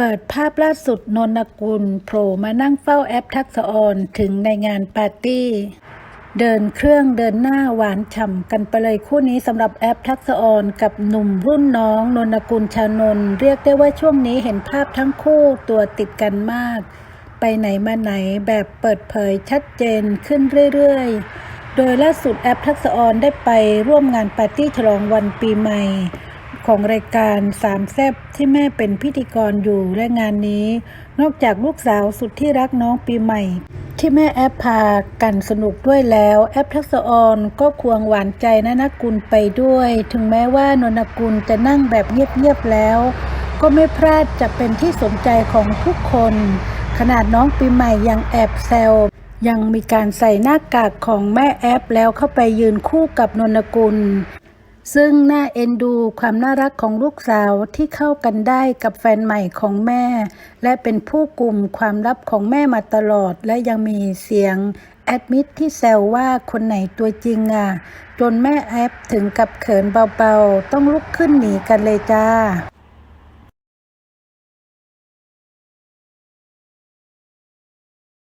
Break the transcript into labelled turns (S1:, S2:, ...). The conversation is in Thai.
S1: เปิดภาพล่าสุดนนกุลโผล่มานั่งเฝ้าแอปทักษออนถึงในงานปาร์ตี้ เดินเครื่องเดินหน้าหวานฉ่ำกันไปเลยคู่นี้สำหรับแอปทักษออนกับหนุ่มรุ่นน้องนนกุลชานนเรียกได้ว่าช่วงนี้เห็นภาพทั้งคู่ตัวติดกันมาก ไปไหนมาไหนแบบเปิดเผยชัดเจนขึ้นเรื่อยๆ โดยล่าสุดแอปทักษออนได้ไปร่วมงานปาร์ตี้ฉลองวันปีใหม่ ของรายการสามแซบที่แม่เป็นพิธีกรอยู่และงานนี้ นอกจากลูกสาวสุดที่รักน้องปีใหม่ ที่แม่แอปพากันสนุกด้วยแล้ว แอปทักษะออนก็ควงหวานใจนนกุลไปด้วย ถึงแม้ว่านนกุลจะนั่งแบบเงียบๆแล้ว ก็ไม่พลาดจะเป็นที่สนใจของทุกคน ขนาดน้องปีใหม่ยังแอบแซวยังมีการใส่หน้ากากของแม่แอปแล้วเข้าไปยืนคู่กับนนกุล ซึ่งน่าเอ็นดูความน่ารักของลูกสาวที่เข้ากันได้กับแฟนใหม่ของแม่ และเป็นผู้กลุ่มความลับของแม่มาตลอด และยังมีเสียงแอดมิดที่แซวว่าคนไหนตัวจริงอะ จนแม่แอปถึงกับเขินเบาๆ ต้องลุกขึ้นหนีกันเลยจ้า